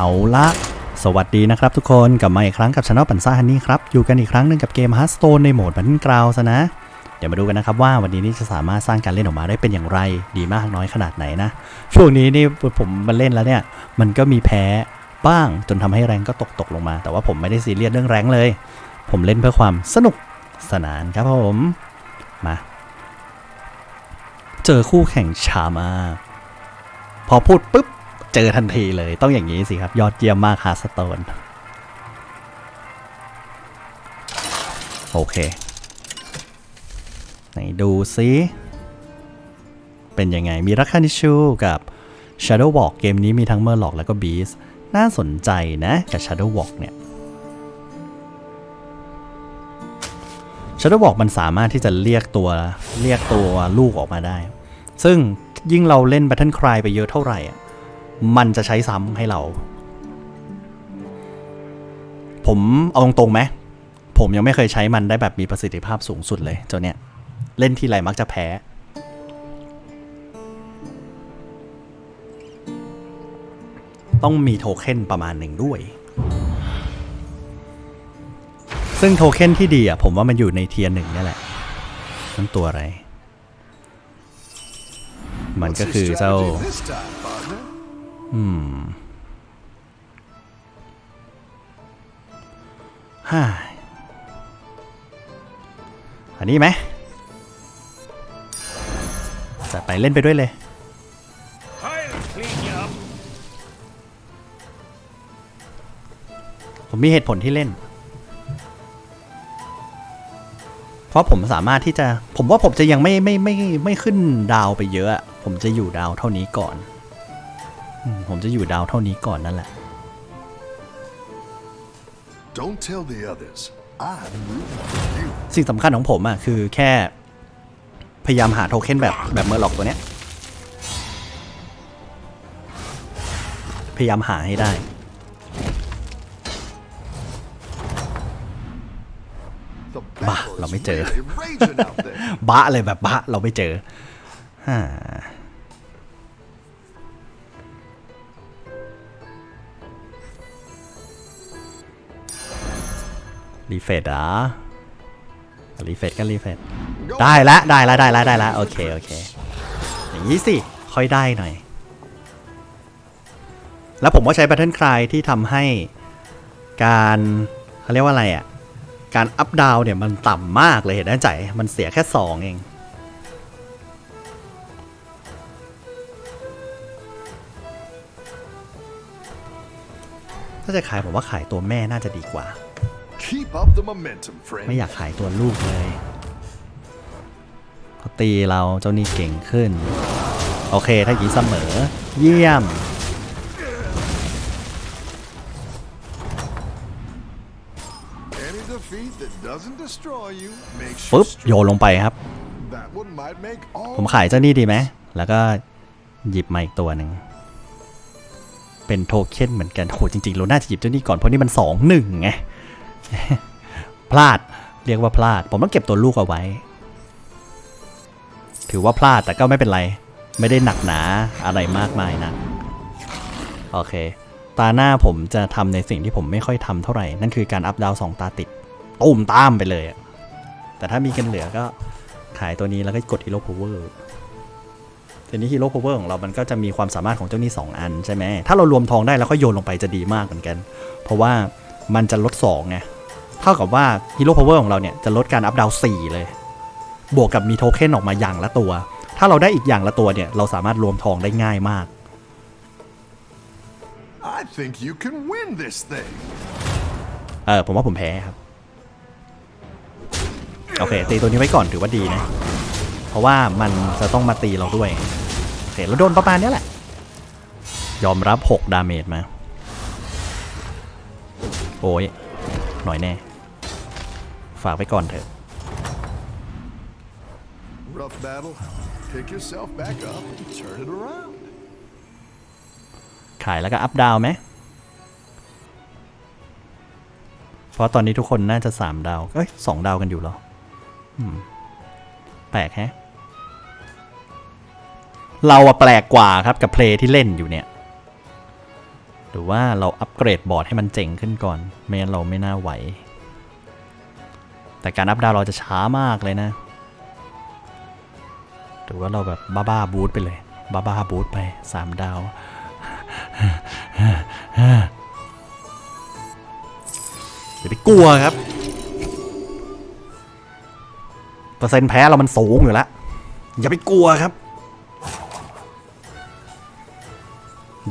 เอาละ สวัสดีนะครับทุกคนกลับมาอีกครั้งกับช anel ปันซ่าฮันนี่ครับ อยู่กันอีกครั้งหนึ่งกับเกม Hearthstone ในโหมดบันกราวซะนะ เดี๋ยวมาดูกันนะครับว่าวันนี้นี่จะสามารถสร้างการเล่นออกมาได้เป็นอย่างไร ดีมากน้อยขนาดไหนนะ ช่วงนี้นี่ผมมาเล่นแล้วเนี่ย มันก็มีแพ้บ้างจนทำให้แรงก็ตกตกลงมา แต่ว่าผมไม่ได้ซีเรียสเรื่องแรงเลย ผมเล่นเพื่อความสนุกสนานครับผมมาเจอคู่แข่งชามา พอพูดปุ๊บ เจอทันทีเลยต้องอย่างนี้สิครับ ยอดเยี่ยมมากฮาร์สโตนโอเค ไหนดูซิเป็นยังไง มีรักคานิชูกับ Shadow Walk เกมนี้มีทั้งเมอร์ล็อกแล้วก็บีสน่าสนใจนะ กับ Shadow Walk เนี่ย Shadow Walk มันสามารถที่จะเรียกตัวเรียกตัวลูกออกมาได้ ซึ่งยิ่งเราเล่น Battle Cry ไปเยอะเท่าไหร่อะ มันจะใช้ซ้ำให้เรา ผมเอาตรงๆไหมผมยังไม่เคยใช้มันได้แบบมีประสิทธิภาพสูงสุดเลยเจ้าเนี่ย เล่นทีไรมักจะแพ้ ต้องมีโทเค็นประมาณหนึ่งด้วย ซึ่งโทเค็นที่ดีอะผมว่ามันอยู่ในเทียร์หนึ่งนี่แหละนั่นตัวอะไร มันก็คือเจ้า This time, partner. ฮ่าอันนี้ไหมจัดไปเล่นไปด้วยเลยผมมีเหตุผลที่เล่น เพราะผมสามารถที่จะ ผมว่าผมจะยังไม่ไม่ไม่ไม่ขึ้นดาวไปเยอะ ผมจะอยู่ดาวเท่านี้ก่อน ผมจะอยู่ดาวเท่านี้ก่อนนั่นแหละ Don't tell the others. I'm rooting for you. สิ่งสำคัญของผมอะคือแค่พยายามหาโทเค็นแบบแบบเมอร์ล็อกตัวเนี้ย พยายามหาให้ได้ The Bah, battle làm is mấy chữ. really raging out there. บะเลยแบบบะเราไม่เจอฮ่า รีเฟดอะรีเฟดก็รีเฟดได้ละได้ละได้ละได้ละโอเคโอเคอย่างนี้สิค่อยได้หน่อย แล้วผมก็ใช้ Pattern Cry ที่ทำให้การเขาเรียกว่าอะไรอะ การอัพดาวเนี่ยมันต่ำมากเลยเห็นได้ใจมันเสียแค่ 2 เองถ้าจะขายผมว่าขายตัวแม่น่าจะดีกว่า Keep up the momentum, ไม่ friend. อยากขายตัวลูกเลยเขาตีเราเจ้านี่เก่งขึ้น โอเคถ้าอย่างนี้เสมอ เยี่ยม Any defeat that doesn't destroy you makes ปึ๊บ you โย strong. นลงไปครับ That one might make ผม all ขายเจ้านี่ดีไหม แล้วก็หยิบมาอีกตัวหนึ่ง เป็นโทเค็นเหมือนกันโหจริงๆเราน่าจะหยิบเจ้านี่ก่อนเพราะนี่มันสองหนึ่งไง พลาดเรียกว่าพลาด ผมต้องเก็บตัวลูกเอาไว้ ถือว่าพลาดแต่ก็ไม่เป็นไร ไม่ได้หนักหนาอะไรมากมายนะโอเค ตาหน้าผมจะทำในสิ่งที่ผมไม่ค่อยทำเท่าไหร่ นั่นคือการอัพดาวสองตาติดตุ้มตามไปเลย แต่ถ้ามีกันเหลือก็ขายตัวนี้แล้วก็กดฮีโร่พาวเวอร์ทีนี้ฮีโร่พาวเวอร์ของเรามันก็จะมีความสามารถของเจ้านี่2อันใช่ไหมถ้าเรารวมทองได้แล้วก็โยนลงไปจะดีมากเหมือนกัน เพราะว่ามันจะลด2ไง เท่ากับว่าฮีโร่พาวเวอร์ของเราเนี่ยจะลดการอัพดาว4เลย บวกกับมีโทเค็นออกมาอย่างละตัว ถ้าเราได้อีกอย่างละตัวเนี่ยเราสามารถรวมทองได้ง่ายมาก I think you can win this thing. เออผมว่าผมแพ้ครับ โอเค ตีตัวนี้ไว้ก่อนถือว่าดีนะ เพราะว่ามันจะต้องมาตีเราด้วย โอเคแล้วโดนประมาณเนี้ยแหละ ยอมรับ 6 ดาเมจมา โอ้ย หน่อยแน่ ฝากไว้ก่อนเถอะ Rough battle. Pick yourself back up and turn it around. ขายแล้วก็อัพดาวไหม เพราะตอนนี้ทุกคนน่าจะ 3 ดาว เอ้ยสองดาวกันอยู่เหรออืมแปลกแฮะ เราอะแปลกกว่าครับกับเพลย์ที่เล่นอยู่เนี่ย หรือว่าเราอัปเกรดบอร์ดให้มันเจ๋งขึ้นก่อน ไม่งั้นเราไม่น่าไหว แต่การอัพดาวเราจะช้ามากเลยนะหรือว่าเราแบบบ้าๆบูทไปเลย บ้าๆบูทไปสามดาว อย่าไปกลัวครับ เปอร์เซ็นต์แพ้เรามันสูงอยู่แล้ว อย่าไปกลัวครับ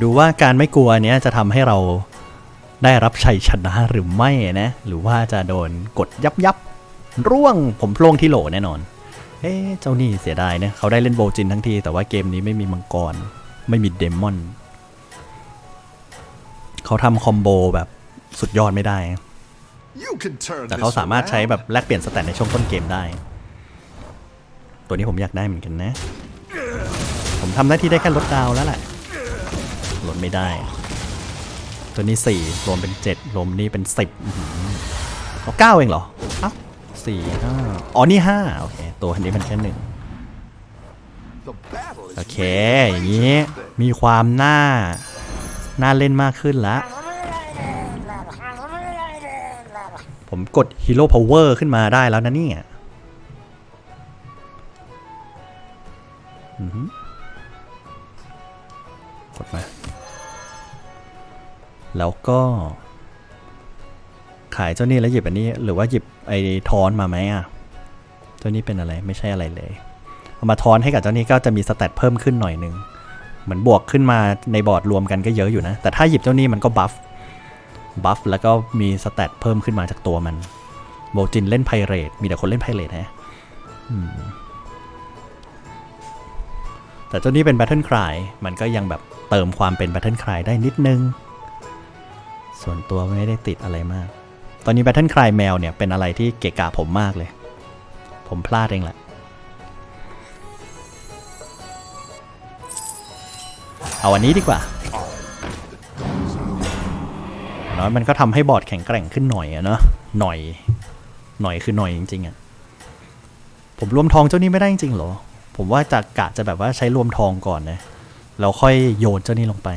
ดูว่าการไม่กลัวเนี้ยจะทำให้เราได้รับชัยชนะหรือไม่นะ หรือว่าจะโดนกดยับยับ ร่วงผมโพลงที่โหลแน่นอน เอ๊ะเจ้านี่เสียดายนะเขาได้เล่นโบจินทั้งที แต่ว่าเกมนี้ไม่มีมังกร ไม่มีเดมอน เขาทำคอมโบแบบสุดยอดไม่ได้ You can turn แต่ this เขาสามารถใช้ around. แบบแลกเปลี่ยนสแตทในช่วงต้นเกมได้ ตัวนี้ผมอยากได้เหมือนกันนะ ผมทำหน้าที่ได้แค่ลดดาวแล้วแหละลดไม่ได้ ตัวนี้สี่รวมเป็นเจ็ดรวมนี่เป็นสิบเอาเก้าเองเหรอ เอ้า สี่ห้าอ๋อ นี่ห้าโอเค ตัวนี้มันแค่หนึ่งโอเค อย่างนี้ มีความน่า น่าเล่นมากขึ้นละ ผมกดฮีโร่พาวเวอร์ขึ้นมาได้แล้วนะเนี่ยอือหือกดมา แล้วก็ ขายเจ้านี่แล้วหยิบอันนี้ หรือว่าหยิบไอ้ทอนมาไหมอะเจ้านี่เป็นอะไรไม่ใช่อะไรเลยเอามาทอนให้กับเจ้านี้ก็จะมีสเตตเพิ่มขึ้นหน่อยนึงเหมือนบวกขึ้นมาในบอร์ดรวมกันก็เยอะอยู่นะ แต่ถ้าหยิบเจ้านี้มันก็บัฟบัฟแล้วก็มีสเตตเพิ่มขึ้นมาจากตัวมันโบจินเล่นไพเรตมีแต่คนเล่นไพเรตฮะแต่เจ้านี้เป็นแบทเทิลคลายมันก็ยังแบบเติมความเป็นแบทเทิลคลายได้นิดนึง ส่วนตัวไม่ได้ติดอะไรมาก ตอนนี้แบทเทิลคลายแมวเนี่ยเป็นอะไรที่เกะกะผมมากเลย ผมพลาดเองแหละ เอาอันนี้ดีกว่าอย่างน้อยมันก็ทำให้บอร์ดแข็งแกร่งขึ้นหน่อยอะเนาะหน่อย หน่อยคือหน่อยจริงๆอะผมรวมทองเจ้านี้ไม่ได้จริงๆหรอ ผมว่าจะกะจะแบบว่าใช้รวมทองก่อนนะแล้วค่อยโยนเจ้านี้ลงไป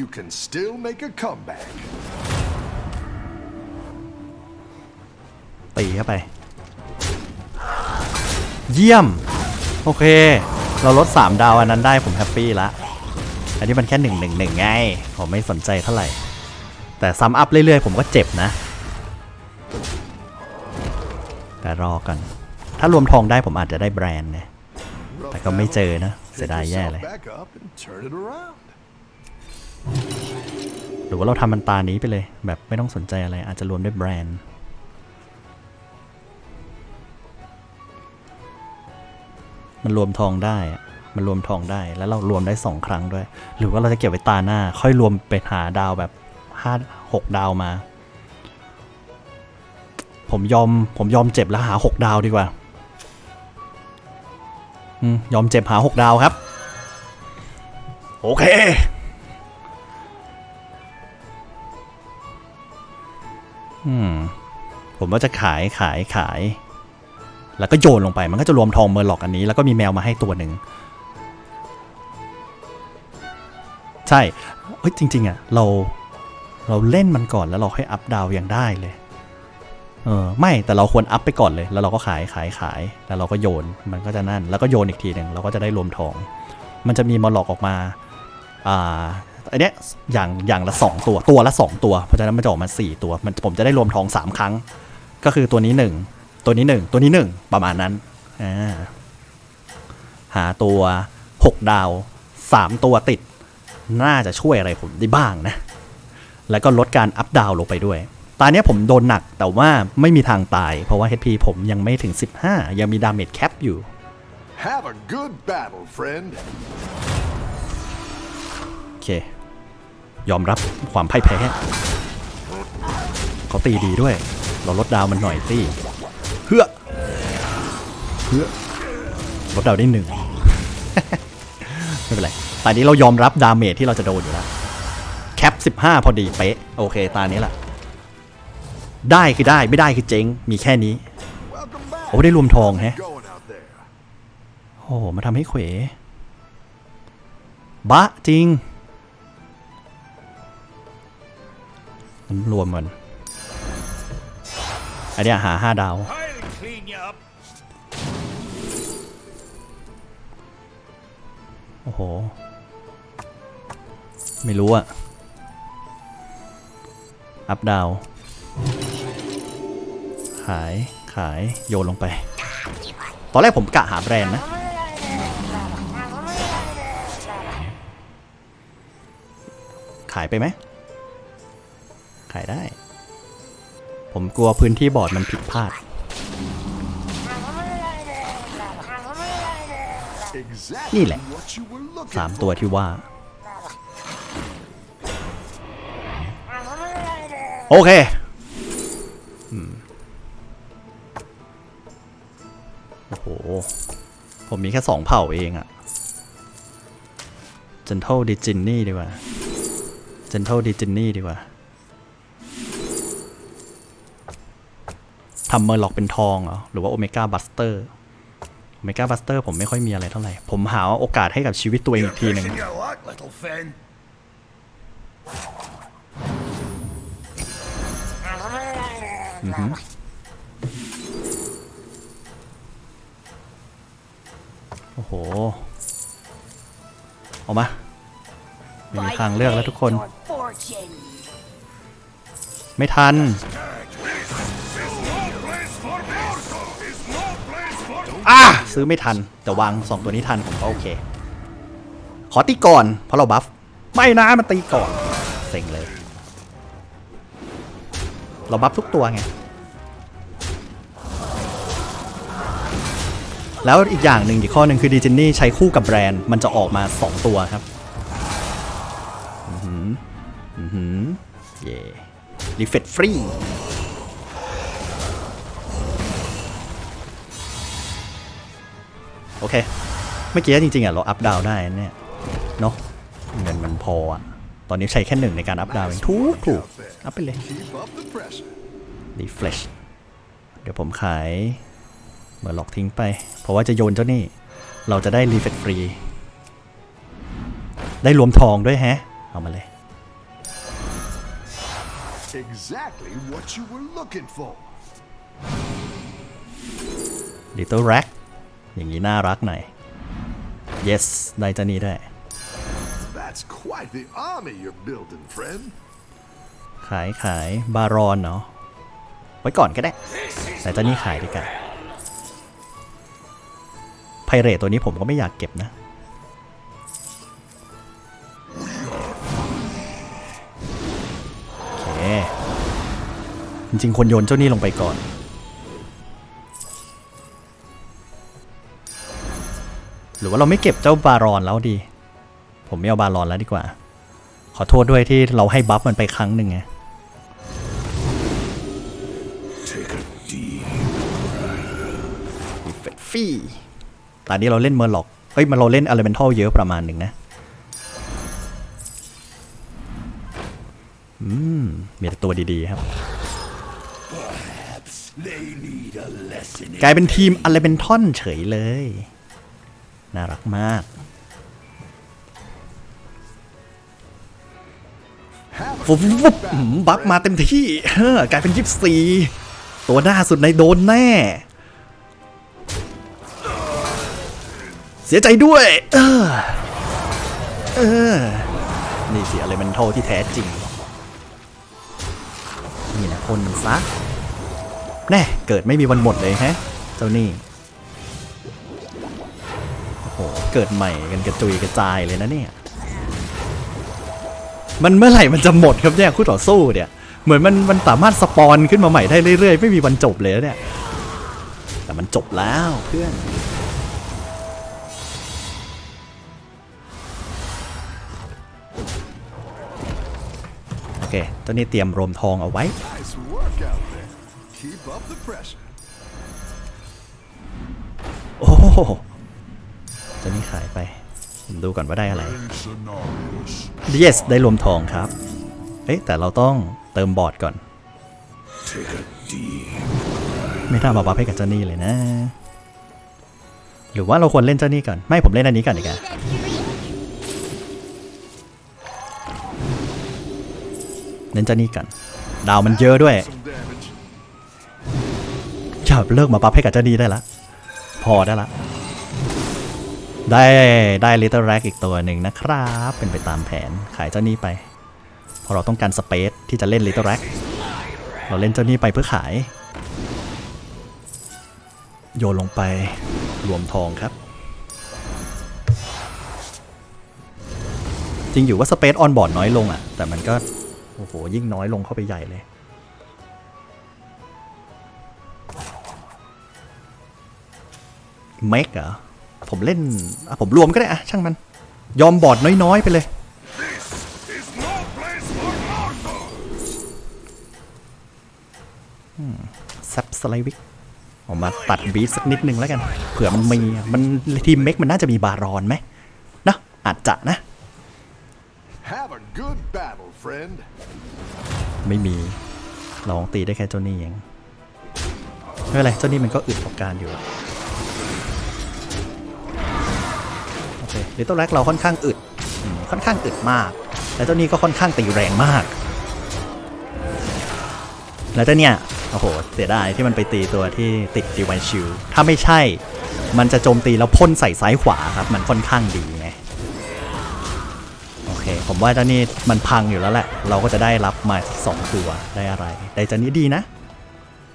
You can still make a comeback. ตีเข้าไป เยี่ยม โอเค เราลด 3 ดาวอันนั้นได้ผมแฮปปี้ละอันนี้มันแค่1 1 1ไง ผมไม่สนใจเท่าไหร่ แต่ซ้ำอัพเรื่อยๆ ผมก็เจ็บนะ แต่รอกัน ถ้ารวมทองได้ผมอาจจะได้แบรนด์นะ Rough แต่ก็ไม่เจอ battle. นะ เสีย Pick ดายแย่ yourself เลย back up and turn it around. หรือว่าเราทำมันตานี้ไปเลย แบบไม่ต้องสนใจอะไรอาจจะรวมด้วยแบรนด์ มันรวมทองได้มันรวมทองได้แล้วเรารวมได้สองครั้งด้วย หรือว่าเราจะเก็บไว้ตาหน้า ค่อยรวมไปหาดาวแบบห้าหกดาวมา ผมยอมผมยอมเจ็บแล้วหาหกดาวดีกว่าอยอมเจ็บหาหกดาวครับ โอเค ผมว่าจะขายขายขาย แล้วก็โยนลงไปมันก็จะรวมทองเมอร์ล็อกอันนี้ แล้วก็มีแมวมาให้ตัวหนึ่ง ใช่เฮ้ยจริง ๆอะเราเราเล่นมันก่อนแล้วเราค่อยอัพดาวยังได้เลย เออไม่แต่เราควรอัพไปก่อนเลย แล้วเราก็ขายขายขายแล้วเราก็โยนมันก็จะนั่น แล้วก็โยนอีกทีหนึ่งเราก็จะได้รวมทอง มันจะมีมอลล็อกออกมาอ่า อันเนี้ยอย่างอย่างละสองตัวตัวละสองตัว เพราะฉะนั้นมันจะออกมาสี่ตัว มันผมจะได้รวมทองสามครั้ง ก็คือตัวนี้หนึ่งตัวนี้หนึ่งตัวนี้หนึ่งประมาณนั้นอ่าหาตัวหกดาวสามตัวติด น่าจะช่วยอะไรผมได้บ้างนะ แล้วก็ลดการอัพดาวลงไปด้วย ตอนนี้ยผมโดนหนักแต่ว่าไม่มีทางตาย เพราะว่า HP ผมยังไม่ถึง 15 ยังมีดาเมจแคปอยู่ Have a good battle, friend. โอเค ยอมรับความพ่ายแพ้เขาตีดีด้วย เราลดดาวมันหน่อยสิเพื่อเพื่อลดดาวได้หนึ่งไม่เป็นไรตอนนี้เรายอมรับดาเมจที่เราจะโดนอยู่แล้วแคป 15 พอดีเป๊ะ โอเค ตานี้แหละ ได้คือได้ไม่ได้คือเจ๊ง มีแค่นี้ โอ้ได้รวมทองแฮะ โอ้มาทำให้เขวบะจริง มันรวมกันอันเนี้ยหาห้าดาว โอ้โห ไม่รู้อะอัพดาว ขาย ขาย โยนลงไป ตอนแรกผมกะหาแบรนด์นะ ขายไปไหมายได้ ผมกลัวพื้นที่บอร์ดมันผิดพลาด Exactly นี่แหละสามตัวที่ว่า โอเคอืมโอ้โห ผมมีแค่สองเผ่าเองอะ Gentle d i g i n y ดีกว่า Gentle d i g i n y ดีกว่า ทำเมอร์ล็อกเป็นทองเหรอหรือว่าโอเมก้าบัสเตอร์โอเมก้าบัสเตอร์ผมไม่ค่อยมีอะไรเท่าไหร่ ผมหาโอกาสให้กับชีวิตตัวเองอีกทีหนึ่ง Pushing your luck, little Finn. โอ้โห ออกมาไม่มีทางเลือกแล้วทุกคน fortune. ไม่ทัน ซื้อไม่ทัน แต่วางสองตัวนี้ทันผมก็โอเค ขอตีก่อน เพราะเราบัฟ ไม่นะมันตีก่อน เซ็งเลย เราบัฟทุกตัวไง แล้วอีกอย่างหนึ่งอีกข้อหนึ่งคือดีเจนนี่ใช้คู่กับแบรนด์มันจะออกมา 2 ตัวครับ อือหือ อือหือ เย่รีเฟตฟรี โอเค เมื่อกี้จริงๆอะเราอัพดาวได้นะเนี่ยเนาะเงินมันพออะ ตอนนี้ใช้แค่หนึ่งในการอัพดาวเองถูกถูกอัพไปเลย Keep up the pressure. รีเฟรชเดี๋ยวผมขายเมื่อล็อกทิ้งไป เพราะว่าจะโยนเจ้านี่ เราจะได้รีเฟรชฟรี ได้รวมทองด้วยแฮะ เอามาเลย Exactly what you were looking for. Little Rack อย่างนี้น่ารักหน่อย yes ได้เจ้านี่ด้วย That's quite the army you're building, friend. ขายขายบารอนเนาะไว้ก่อนก็ได้แต่เจ้านี่ขายดีกว่าไพเรตตัวนี้ผมก็ไม่อยากเก็บนะ โอเค จริงๆ คนโยนเจ้านี่ลงไปก่อน หรือว่าเราไม่เก็บเจ้าบารอนแล้วดี ผมไม่เอาบารอนแล้วดีกว่า ขอโทษด้วยที่เราให้บัฟมันไปครั้งหนึ่งไง Take a deep เฟดฟี่ตอนนี้เราเล่นเมอร์ล็อก เฮ้ยมันเราเล่นอ l เลเมนทัลเยอะประมาณหนึ่งนะ อืม มีแต่ตัวดีๆครับ They need a lesson. กลายเป็นทีมอ l เลเมนทอนเฉยเลย น่ารักมาก ฟุบฟุบบัฟมาเต็มที่เฮ้อกลายเป็นยิบซีตัวหน้าสุดในโดนแน่ เสียใจด้วย เออ เออ นี่สิอะไรมันโทที่แท้จริง นี่นะคนมันซะแน่ เกิดไม่มีวันหมดเลยฮะ เจ้านี่ เกิดใหม่กันกระจุยกระจายเลยนะเนี่ย มันเมื่อไหร่มันจะหมดครับเนี่ยคู่ต่อสู้เนี่ย เหมือนมันมันสามารถสปอนขึ้นมาใหม่ได้เรื่อยๆ ไม่มีวันจบเลยนะเนี่ย แต่มันจบแล้วเพื่อนโอเคตอนนี้เตรียมรวมทองเอาไว้ nice work ตอนนี้ขายไป ผมดูก่อนว่าได้อะไร yes ได้รวมทองครับ เอ๊ะแต่เราต้องเติมบอร์ดก่อน ไม่น่ามาบัฟให้กับเจ้านี่เลยนะ หรือว่าเราควรเล่นเจ้านี่ก่อน ไม่ผมเล่นอันนี้ก่อนดีกว่าเล่นเจ้านี่ก่อนดาวมันเยอะด้วย Some damage. อย่าเลิกมาบัฟให้กับเจ้านี่ได้ละ พอได้ละ ได้ได้ลิตเติ้ลแร็กอีกตัวหนึ่งนะครับ เป็นไปตามแผนขายเจ้านี่ไปเพราะเราต้องการสเปซที่จะเล่นลิตเติ้ลแร็กเราเล่นเจ้านี่ไปเพื่อขาย โยนลงไปรวมทองครับ จริงอยู่ว่าสเปซออนบอร์ดน้อยลงอะ แต่มันก็ โอ้โห ยิ่งน้อยลงเข้าไปใหญ่เลยเมกเหรอ ผมเล่นอะผมรวมก็ได้อะช่างมัน ยอมบอร์ดน้อยๆ ไปเลย Is no place for mortals. แซปสไลวิกออกมาตัดบีทสักนิดนึงแล้วกัน เผื่อมันมี มันทีมเมกมันน่าจะมีบารอนไหมนะอาจจะนะ Have a good battle, friend. ไม่มีลองตีได้แค่เจ้านี่เองไม่เป็นไรเจ้านี่มันก็อึดประการอยู่ ลิตเติ้ลแร็กเราค่อนข้างอึดค่อนข้างอึดมาก แล้วเจ้านี่ก็ค่อนข้างตีแรงมาก แล้วเจ้าเนี่ยโอ้โหเสียดายที่มันไปตีตัวที่ติดดีวันชิลถ้าไม่ใช่ มันจะโจมตีแล้วพ่นใส่ซ้ายขวาครับ มันค่อนข้างดีไงโอเค ผมว่าเจ้านี่มันพังอยู่แล้วแหละ เราก็จะได้รับมาสองตัวได้อะไรได้เจ้านี้ดีนะ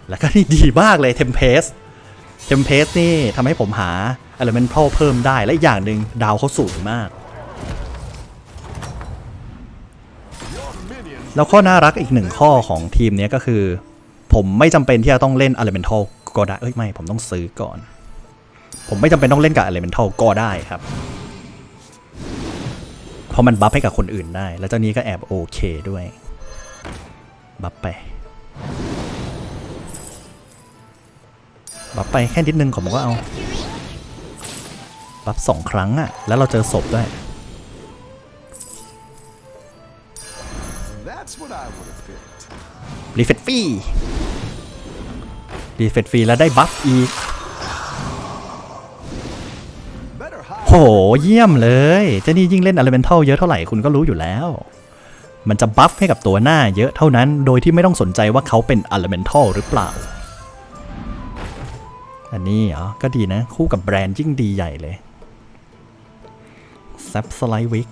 แล้วก็นี่ดีมากเลยเทมเพสเทมเพสนี่ทำให้ผมหา Elemental เพิ่มได้และอีกอย่างหนึ่งดาวเขาสูงมาก แล้วข้อน่ารักอีกหนึ่งข้อของทีมนี้ก็คือ ผมไม่จำเป็นที่จะต้องเล่น Elemental ก็ได้ เอ้ยไม่ ผมต้องซื้อก่อน ผมไม่จำเป็นต้องเล่นกับ Elemental ก็ได้ครับเพราะมันบัฟให้กับคนอื่นได้ แล้วเจ้านี้ก็แอบโอเคด้วยบัฟไปบัฟไปแค่นิดนึงผมก็เอา บัฟสองครั้งอะแล้วเราเจอศพด้วย That's what I would have picked. รีเฟตฟรีรีเฟตฟรีแล้วได้บัฟอีก Better hide. โหเยี่ยมเลยเจ้านี่ยิ่งเล่น Elemental เยอะเท่าไหร่คุณก็รู้อยู่แล้ว มันจะบัฟให้กับตัวหน้าเยอะเท่านั้น โดยที่ไม่ต้องสนใจว่าเขาเป็น Elemental หรือเปล่า อันนี้เหรอก็ดีนะ คู่กับแบรนด์ยิ่งดีใหญ่เลย z a p s l i d e Wick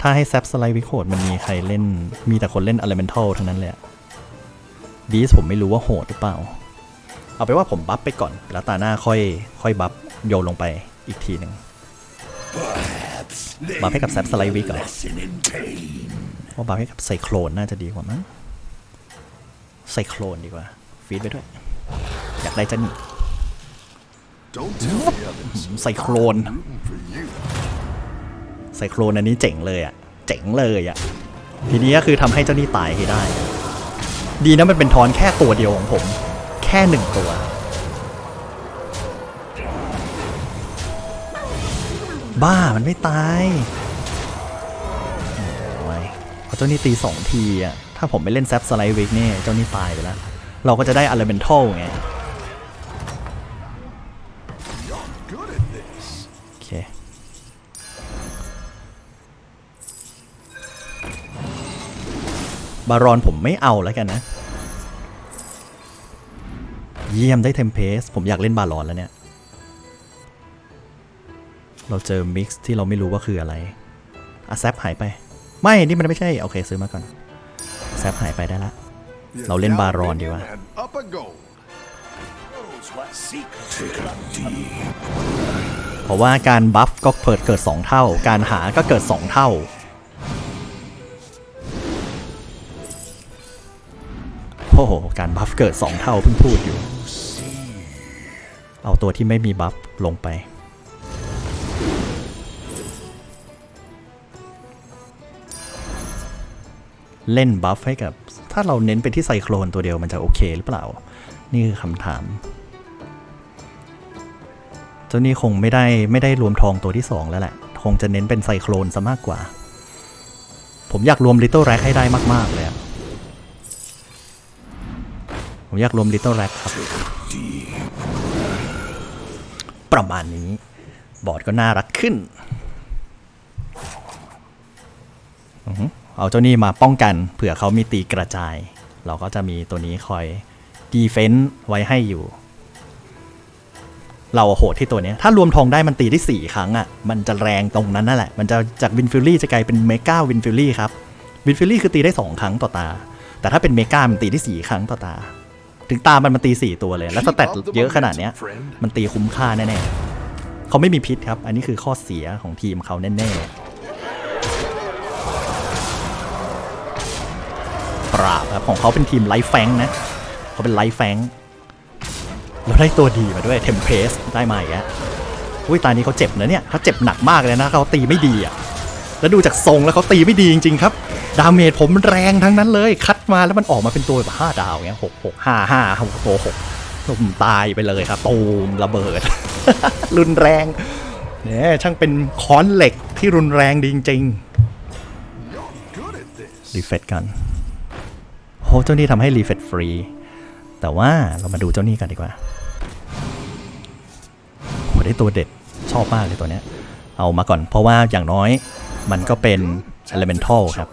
ถ้าให้ z a p s l i d e Wick โหดมันมีใครเล่น มีแต่คนเล่น Elemental ทั้งนั้นเลยดีสผมไม่รู้ว่าโหดหรือเปล่า เอาไปนว่าผมบัฟไปก่อน แล้วตาหน้าค่อย ค่อยบัฟโยนลงไปอีกทีหนึ่ง They บัฟให้กับแซปสไลด์วิก need เหร a อ lesson in pain. ว่าบัฟให้กับไซโคลนน่าจะดีกว่ามั้งไซโคลนดีกว่า ฟีดไปด้วย อยากได้จันนี่ Don't tell the others. ไซโคลน Rooting for you. ไซโคลนอันนี้เจ๋งเลยอะเจ๋งเลยอะทีนี้ก็คือทำให้เจ้านี่ตายให้ได้ ดีนะมันเป็นทอนแค่ตัวเดียวของผม แค่หนึ่งตัว บ้ามันไม่ตายโอ้ยเพราะเจ้านี่ตีสองทีอะ ถ้าผมไปเล่นแซปสไลด์วิกเนี่ยเจ้านี่ตายไปแล้ว เราก็จะได้อ l เลเมนทัลไง บารอนผมไม่เอาแล้วกันนะ เยี่ยมได้เทมเพสผมอยากเล่นบารอนแล้วเนี่ย เราเจอมิกซ์ที่เราไม่รู้ว่าคืออะไรอะแซปหายไป ไม่ นี่มันไม่ใช่ โอเคซื้อมาก่อนแซปหายไปได้ละ You Now Lin down Baron minion đi mà. and up a gold. Knows what secrets Take a deep เพราะว่าการบัฟก็เปิดเกิด 2 เท่า การหาก็เกิด 2 เท่า โห การบัฟเกิด 2 เท่าเพิ่งพูดอยู่ เอาตัวที่ไม่มีบัฟลงไป เล่นบัฟให้กับ ถ้าเราเน้นไปที่ไซโคลนตัวเดียวมันจะโอเคหรือเปล่า นี่คือคำถาม เจ้านี่คงไม่ได้ไม่ได้รวมทองตัวที่สองแล้วแหละ คงจะเน้นเป็นไซโคลนซะมากกว่า ผมอยากรวมลิตเติ้ลแร็กให้ได้มาก ๆ เลย ผมอยากรวมลิตเติ้ลแร็ครับ ประมาณนี้ บอร์ดก็น่ารักขึ้นอเอาเจ้านี่มาป้องกัน เผื่อเขามีตีกระจาย เราก็จะมีตัวนี้คอยดีเฟนต์ไว้ให้อยู่ เราโหดที่ตัวนี้ ถ้ารวมทองได้มันตีได้ 4 ครั้งอะ่ะ มันจะแรงตรงนั้นนั่นแหละ มันจะจากวินฟิลลี่จะกลายเป็นเมกาวินฟิลลี่ครับวินฟิลลี่คือตีได้ 2 ครั้งต่อตา แต่ถ้าเป็นเมกามันตีได้ 4 ครั้งต่อตา ถึงตามันมันตี4ตัวเลย แล้วสแตทเยอะขนาดเนี้ย มันตีคุ้มค่าแน่ๆเขาไม่มีพิษครับ อันนี้คือข้อเสียของทีมเขาแน่ๆ ปราบครับของเขาเป็นทีมไลฟ์แฟงนะเขาเป็นไลฟ์แฟงเราได้ตัวดีมาด้วยเทมเพสได้มาอีกแล้วอุ้ยตานี้เขาเจ็บนะเนี่ยเขาเจ็บหนักมากเลยนะเขาตีไม่ดีอะแล้วดูจากทรงแล้วเขาตีไม่ดีจริง ๆ ครับ ดาเมจผมแรงทั้งนั้นเลย คัดมาแล้วมันออกมาเป็นตัวแบบห้าดาวเงี้ยหกหกห้าห้าตัวหกผมตายไปเลยครับตูมระเบิด รุนแรงเนี่ยช่างเป็นค้อนเหล็กที่รุนแรงดีจริงๆรีเฟตกันโหเจ้านี่ทำให้รีเฟตฟรี แต่ว่าเรามาดูเจ้านี่กันดีกว่าโหได้ตัวเด็ดชอบมากเลยตัวเนี้ย เอามาก่อนเพราะว่าอย่างน้อยมันก็เป็น elemental ครับ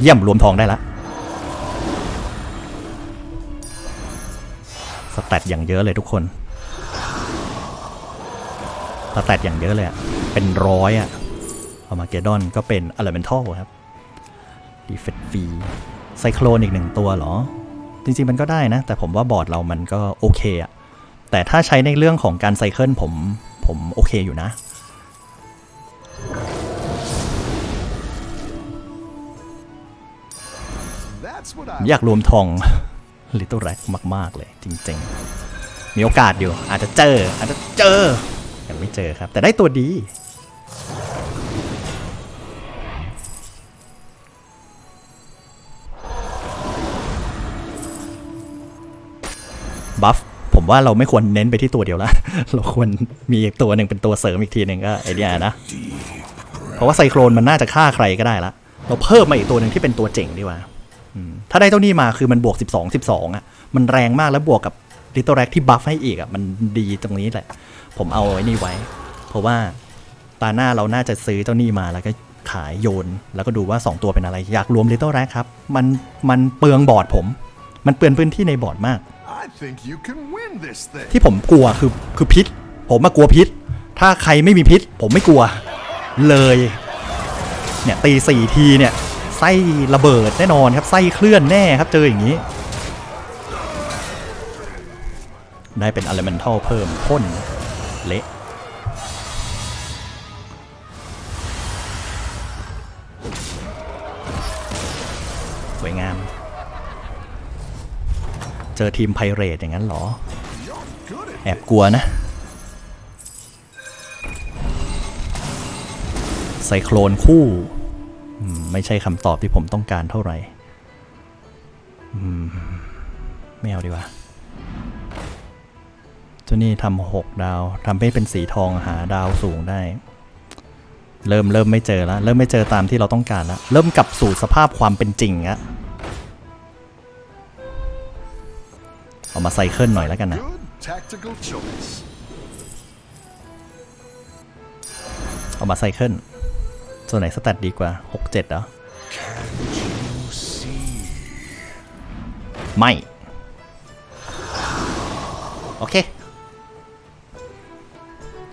เยี่ยมรวมทองได้ละสแตทอย่างเยอะเลยทุกคนสแตทอย่างเยอะเลยอะเป็นร้อยอะเอามาเกดอนก็เป็น elemental ครับดีเฟตฟีไซโคลนอีกหนึ่งตัวเหรอ จริงๆมันก็ได้นะ แต่ผมว่าบอร์ดเรามันก็โอเคอะแต่ถ้าใช้ในเรื่องของการไซเคิลผมผมโอเคอยู่นะ อยากรวมทอง Little Rack มาก ๆ เลย จริง ๆ มีโอกาสอยู่ อาจจะเจอ อาจจะเจอยังไม่เจอครับ แต่ได้ตัวดี บัฟ ผมว่าเราไม่ควรเน้นไปที่ตัวเดียวละ เราควรมีอีกตัวหนึ่งเป็นตัวเสริมอีกทีหนึ่งก็ไอเดียนะ เพราะว่าไซโครนมันน่าจะฆ่าใครก็ได้ละ เราเพิ่มมาอีกตัวหนึ่งที่เป็นตัวเจ๋งดีกว่า ถ้าได้เจ้านี่มาคือมันบวก 12 12อะ มันแรงมากแล้วบวกกับลิตเติ้ลแร็กที่บัฟให้อีกอะ มันดีตรงนี้แหละ ผมเอาไอ้นี่ไว้ เพราะว่าตาหน้าเราน่าจะซื้อเจ้านี่มาแล้วก็ขายโยน แล้วก็ดูว่า 2 ตัวเป็นอะไร อยากรวมลิตเติ้ลแร็กครับ มันมันเปลืองบอร์ดผม มันเปลืองพื้นที่ในบอร์ดมาก I think you can win this thing. ที่ผมกลัวคือคือพิษ ผมมากลัวพิษ ถ้าใครไม่มีพิษ ผมไม่กลัวเลย เนี่ยตีสี่ทีเนี่ย ไส้ระเบิดแน่นอนครับไส้เคลื่อนแน่ครับเจออย่างนี้ ได้เป็น elemental เพิ่มพ่นเละสวยงาม เจอทีมไพเรตอย่างนั้นเหรอ แอบกลัวนะไซโคลนคู่ ไม่ใช่คำตอบที่ผมต้องการเท่าไหร่มไม่เอาดีกว่าเจ้านี่ทำหกดาวทำให้เป็นสีทองหาดาวสูงได้ เริ่มเริ่มไม่เจอแล้วเริ่มไม่เจอตามที่เราต้องการแล้วเริ่มกลับสู่สภาพความเป็นจริงอะเอามาไซเคิลหน่อยแล้วกันนะเอามาไซเคิล ส่วนไหนสแตทดีกว่า 6 7เหรอ ไม่ โอเค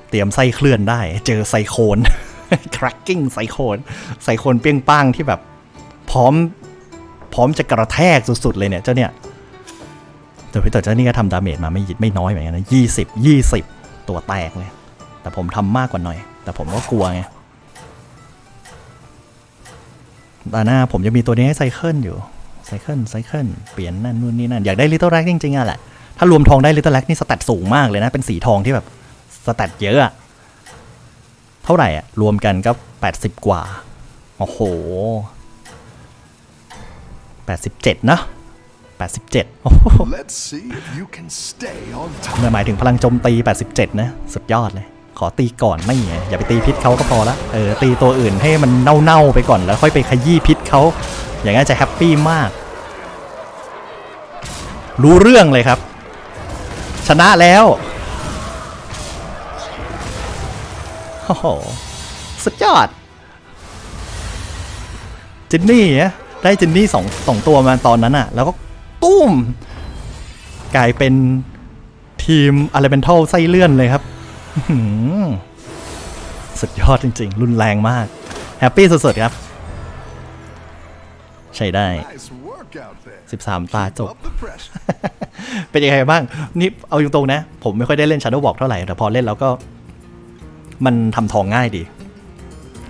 เตรียมไส้เคลื่อนได้ เจอไซโคน cracking ไซโคน ไซโคนเปี้ยงป้างที่แบบ พร้อม พร้อมจะกระแทกสุดๆเลยเนี่ย เจ้าเนี่ยแต่พี่ต่อเจ้านี่ก็ทำดาเมจมาไม่ยิไม่น้อยเหมือนกันนะยี่สิบยี่สิบตัวแตกเลย แต่ผมทำมากกว่าหน่อย แต่ผมก็กลัวไง ตาหน้าผมจะมีตัวนี้ให้ไซเคิลอยู่ ไซเคิลไซเคิลเปลี่ยนนั่นนู่นนี่นั่น อยากได้ลิตเติ้ลแร็กจริงๆอะแหละ ถ้ารวมทองได้ลิตเติ้ลแร็กนี่สแตทสูงมากเลยนะ เป็นสีทองที่แบบสแตทเยอะอะเท่าไหร่อะรวมกันก็ 80 กว่า โอ้โห 87 นะ87โอ้โห Let's see if you can stay on top. หมายถึงพลังโจมตี 87 นะ สุดยอดเลย ขอตีก่อนไม่ไงอย่าไปตีพิษเขาก็พอละเออตีตัวอื่นให้มันเน่าๆไปก่อนแล้วค่อยไปขยี้พิษเขาอย่างนั้นจะแฮปปี้มาก รู้เรื่องเลยครับ ชนะแล้วโอ้โหสุดยอดจินนี่อะได้จินนี่สองสองตัวมาตอนนั้นอะแล้วก็ตุ้ม กลายเป็นทีมอะไรเป็นเท่าไส้เลื่อนเลยครับ สุดยอดจริง ๆ รุนแรงมาก แฮปปี้สุดๆครับ ใช้ได้ Nice work out there. 13 ตาจบ Up the pressure. เป็นยังไงบ้าง นี่เอาตรงๆนะ ผมไม่ค่อยได้เล่น Shadow Walk เท่าไหร่ แต่พอเล่นแล้วก็ มันทำทองง่ายดี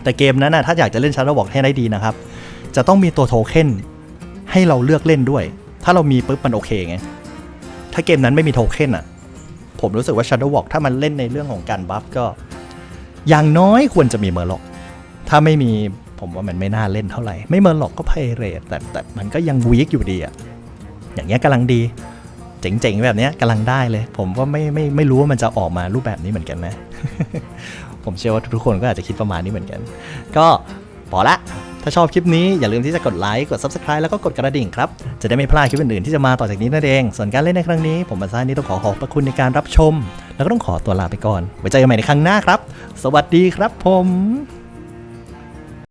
แต่เกมนั้นนะถ้าอยากจะเล่น Shadow Walk ให้ได้ดีนะครับ จะต้องมีตัวโทเค็นให้เราเลือกเล่นด้วย ถ้าเรามีปุ๊บมันโอเคไง ถ้าเกมนั้นไม่มีโทเค็นอะ ผมรู้สึกว่า Shadow Walk ถ้ามันเล่นในเรื่องของการบัฟก็ อย่างน้อยควรจะมีเมอร์ล็อก ถ้าไม่มีผมว่ามันไม่น่าเล่นเท่าไหร่ ไม่เมอร์ล็อกก็ไพเรตแต่แต่มันก็ยังวีคอยู่ดีอะอย่างเงี้ยกำลังดี เจ๋งๆ แบบเนี้ยกำลังได้เลย ผมก็ไม่ไม่ไม่รู้ว่ามันจะออกมารูปแบบนี้เหมือนกันนะ ผมเชื่อว่าทุกคนก็อาจจะคิดประมาณนี้เหมือนกัน ก็พอละ ถ้าชอบคลิปนี้อย่าลืมที่จะกดไลค์กด Subscribe แล้วก็กดกระดิ่งครับจะได้ไม่พลาดคลิปอื่นๆที่จะมาต่อจากนี้นั่นเอง ส่วนการเล่นในครั้งนี้ผมมาซ่านี่ต้องขอขอบพระคุณในการรับชม แล้วก็ต้องขอตัวลาไปก่อนไว้เจอกันใหม่ในครั้งหน้าครับ สวัสดีครับผม